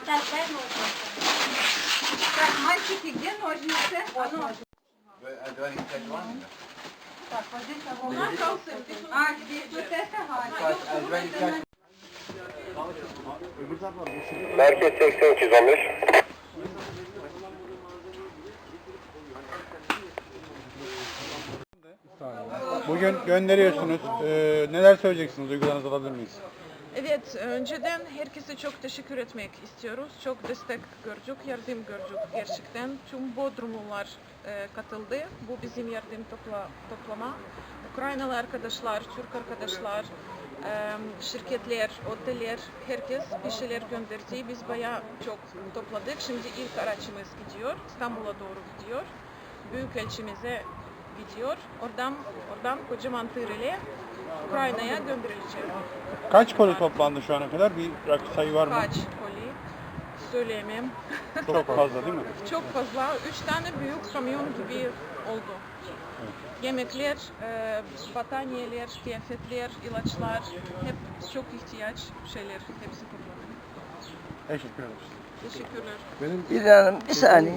Так, дай ножницы. Так, мальчики, где ножницы? А ну, Do I need to take one? так, води того. А, здесь вот это Галя. Guys, do I need to take Merkez 80 215. Bugün gönderiyorsunuz. Ee, neler söyleyeceksiniz? Duygularınızı alabilir miyiz? Evet, önceden herkese çok teşekkür etmek istiyoruz. Çok destek gördük, yardım gördük gerçekten. Tüm Bodrumlular e, katıldı. Bu bizim yardım topla, toplama. Ukraynalı arkadaşlar, Türk arkadaşlar, e, şirketler, oteller, herkes bir şeyler gönderdi. Biz bayağı çok topladık. Şimdi ilk araçımız gidiyor, İstanbul'a doğru gidiyor. Büyükelçimize gidiyor. Oradan, oradan kocaman tır ile Ukrayna'ya gönderilecek. Kaç koli toplandı şu ana kadar? Bir rak- sayı var mı? Kaç koli söyleyemem. Çok fazla değil mi? Çok fazla. Üç tane büyük kamyon gibi oldu. Yemekler, e, battaniyeler, kıyafetler, ilaçlar, hep çok ihtiyaç şeyler, hepsi toplandı. Teşekkür ederiz. Teşekkürler. Bir hanım bir saniye.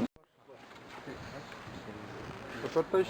Röportaj.